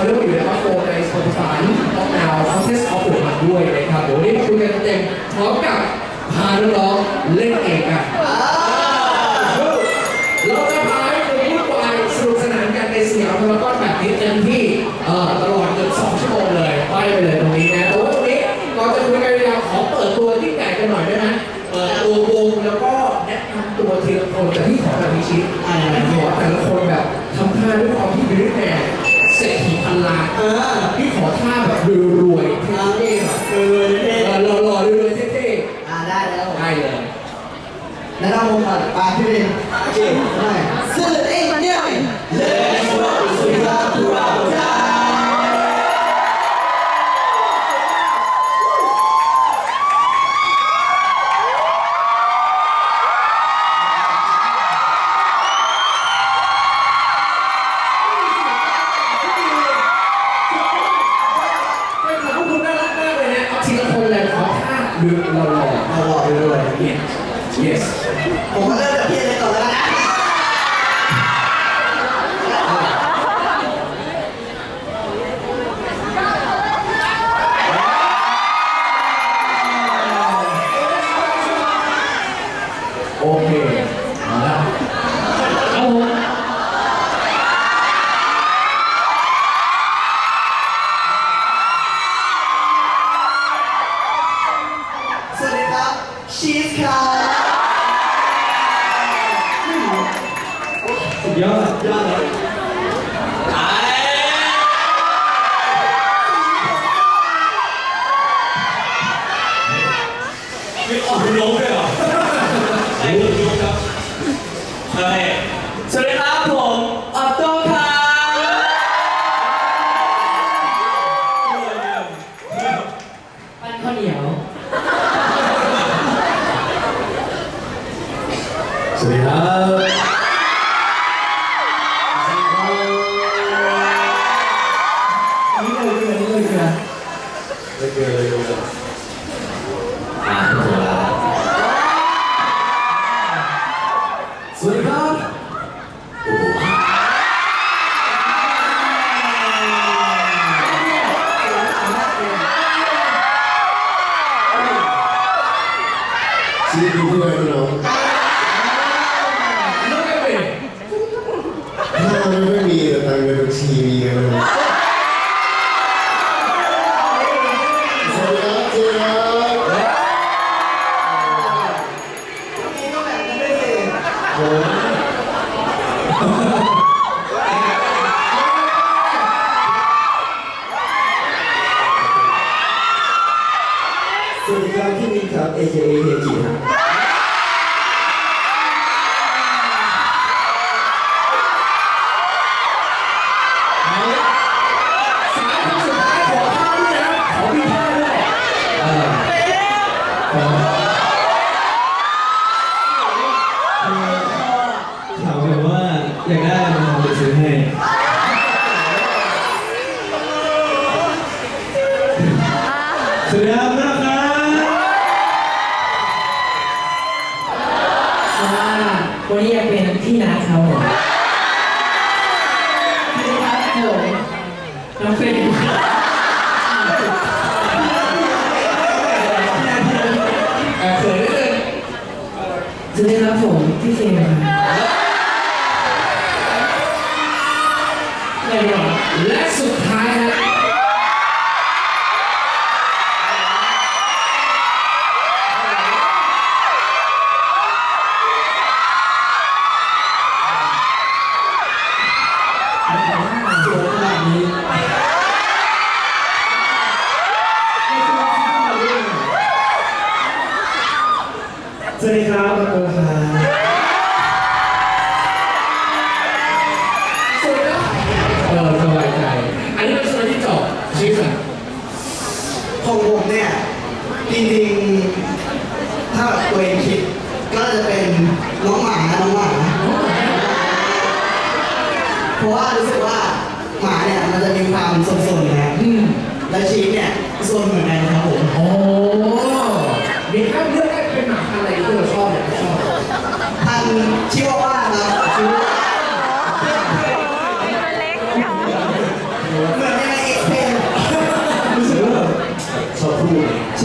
เขาเรียกว่าอยู่ในอัพโหลดใน Spotify ต้องนาวคอนเทสออฟโหลดมาด้วยนะครับเดี๋ยววันนี้คุยกันเต็มพร้อมกับพาน้องๆเล่นเองกันเราจะพาให้คุณพูดวายสนุกสนานกันในเสียามพารากอนแบบนี้เต็มที่ตลอดเกือบสองชั่วโมงเลยไปไปเลยตรงนี้นะแต่ว่าตรงนี้ก่อนจะคุยกันยาวขอเปิดตัวที่ใหญ่กันหน่อยได้ไหมเปิดตัววงแล้วก็แนะนำตัวทีละคนแต่ที่ขอแบบนี้ชิดขอแต่ละคนแบบทำท่าด้วยความที่เป็นแม่เศรษฐีพันล้าน เออ พี่ขอท่าแบบรวยๆเท่ๆแบบเออเท่เออหล่อๆรวยๆเท่อ่าได้แล้ว ได้เลย แล้วเราวงก่อนไปพี่เรนโอเค เฮจิครับสายคนสุดท้ายขอท่าด้วยนะขอมีท่าด้วยเออขอถามแบบว่าอยากได้อะไรมาจะซื้อให้ สวัสดีครับนะครับ วันนี้อยากเป็นพี่นาเขา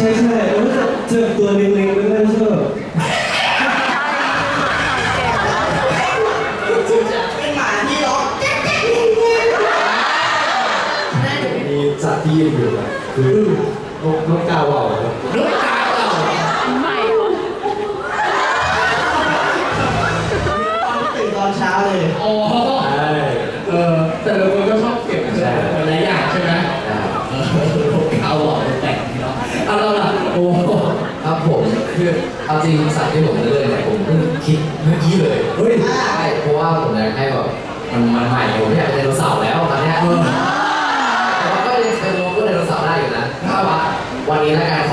ช่ใช่แล้วเจอตัวเล็กๆแล้วก็ชอบเป็นหมาหี้อแก๊กแก๊กแก๊กแก๊กมีสัตยี่อยู่อะคือนกนกกาว่าวครับนกกาว่าวใหม่เหรตอนตื่นตอนเช้าเลย โอ้ จริงสัตว์ที่ผมเลือกเนี่ยผมเพิ่งคิดเมื่อกี้เลยเฮ้ยใช่เพราะว่าผมอยากให้แบบมันมันใหม่ผมไม่อยากเป็นไดโนเสาร์แล้วตอนเนี้ยแต่ว่าก็ยังเป็นโลโก้ไดโนเสาร์ได้อยู่นะถ้าว่าวันนี้แล้วกัน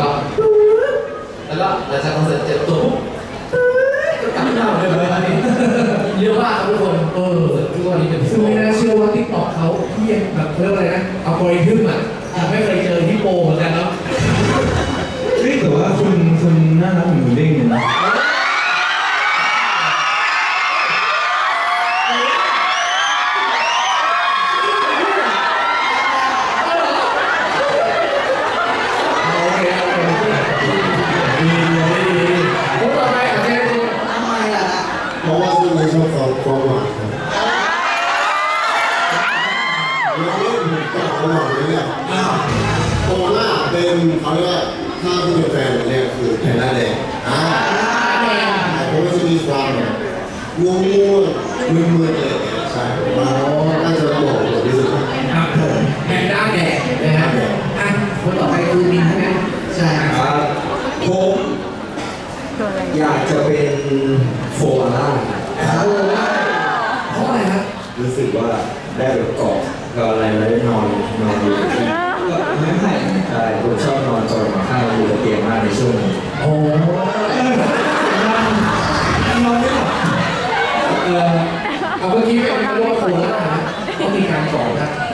ก็ แล้วก็หลังจากคอนเสิร์ตเจ็บตัวก็กลับมาเลยไอนเรียอะมากครับทุกคนเออทุกคนนี้เป็นซึ่งไม่น่าเชื่อว่าทิกตอกเขาเพี้ยนแบบเรื่องอะไรนะอัลกอริทึมอะไม่เคยเจอที่โปเหมือนกันเนาะ เฮ้แต่ว่าคุณคุณน่ารัก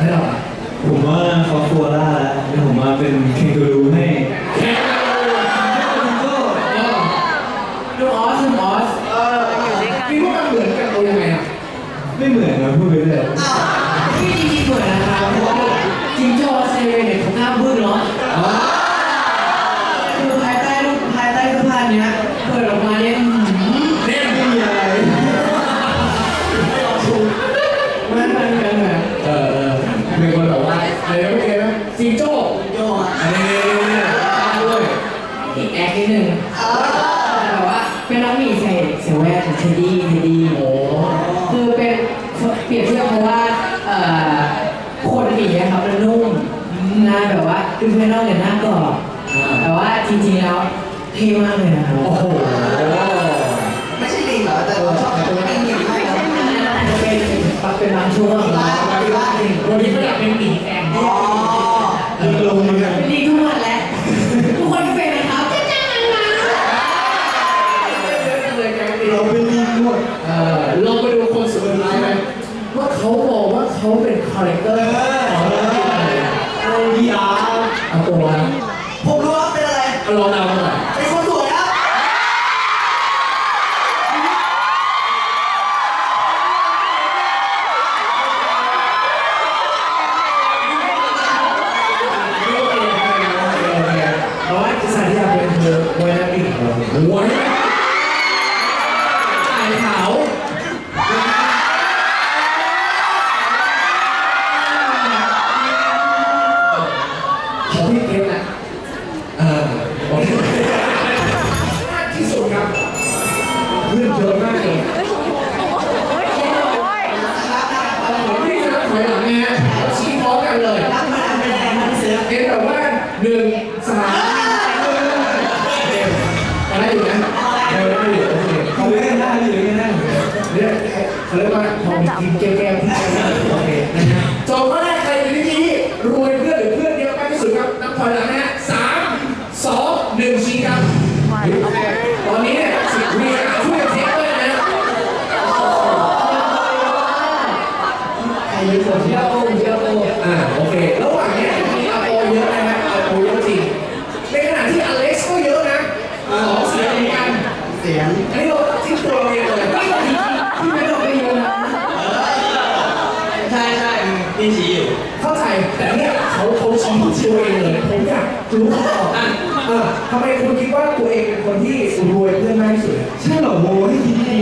ให้เราผมว่าเขากลัวล่าแล้วผมมาเป็นเคนกูรูให้ดูออสดูออสเออมีพวกมันเหมือนกันตรงยังไงอะไม่เหมือนนะพูดไปเรื่อย เท่มากเลยนะ ครับนับถอยหลังนะฮะสามสองหนึ่งชี้ครับตอนนี้เนี่ยสิบวินาทีช่วยกันเช็คด้วยนะ ใครเป็นคนเชื่อโอ้เชื่อโอ้ อ่าโอเค ระหว่างเนี้ยมีอาโปเยอะนะฮะอาโปเยอะจริง ในขณะที่อเล็กซ์ก็เยอะนะสองเสียงเหมือนกัน เสียง อันนี้เราทิ้งตัวเราเองเลยไม่ต้องทิ้ง ที่ไม่ต้องไปเยอะนะ ใช่ใช่พี่ชี้อยู่ เข้าใจแต่เนี่ยเขาเขาชี้ตัวเองเลยผมอยากรู้คำตอบอะเออทำไมคุณคิดว่าตัวเองเป็นคนที่รวยเพื่อนมากที่สุดอะใช่เหรอโมให้คิดดี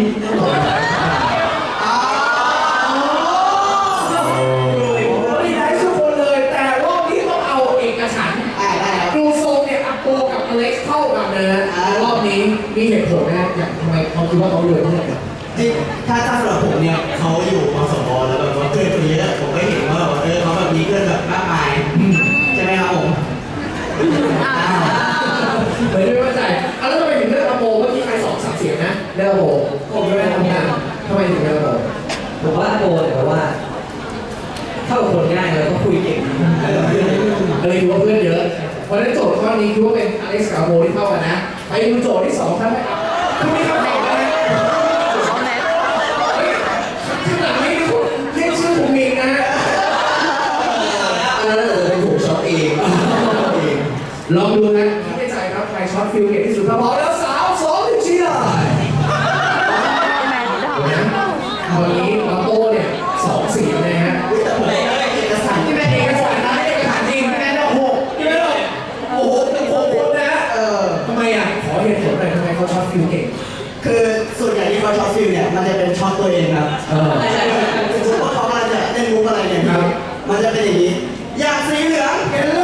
ไม่ได้ทุกคนเลย แต่รอบนี้ต้องเอาเอกฉันท์ได้ได้ครับ ดูทรงเนี่ยอาโปกับอเล็กซ์เท่ากันนะฮะรอบนี้มีเหตุผลนะอย่างทำไมเขาคิดว่าเขารวยเพื่อนกัน จริงถ้าถ้าสำหรับผมเนี่ยเขาอยู่มส ลองดูนะคิดในใจครับ ใครช็อตฟิลเก่งที่สุดถ้าพร้อมแล้วสามสองหนึ่งชี้เลยตอนนี้อาโปเนี่ยสองเสียงนะฮะแต่ผมเอกสารที่ที่ไม่เป็นเอเอกกสาสารรนะนะเอกสารจริงแม่ดอกหกที่แม่ดอกโอ้โหหนึ่งหกคนนะเออทำไมอะขอเหตุผลหน่อยทำไมเขาชอบฟิลเก่งคือส่วนใหญ่ที่เขาช็อตฟิลเนี่ยมันจะเป็นช็อตตัวเองครับเออใช่ใช่สมมติว่าเขากำลังจะเล่นมุกอะไรเนี่ยครับมันจะเป็นอย่างนี้อยากสีเหลืองเห็นโลกอย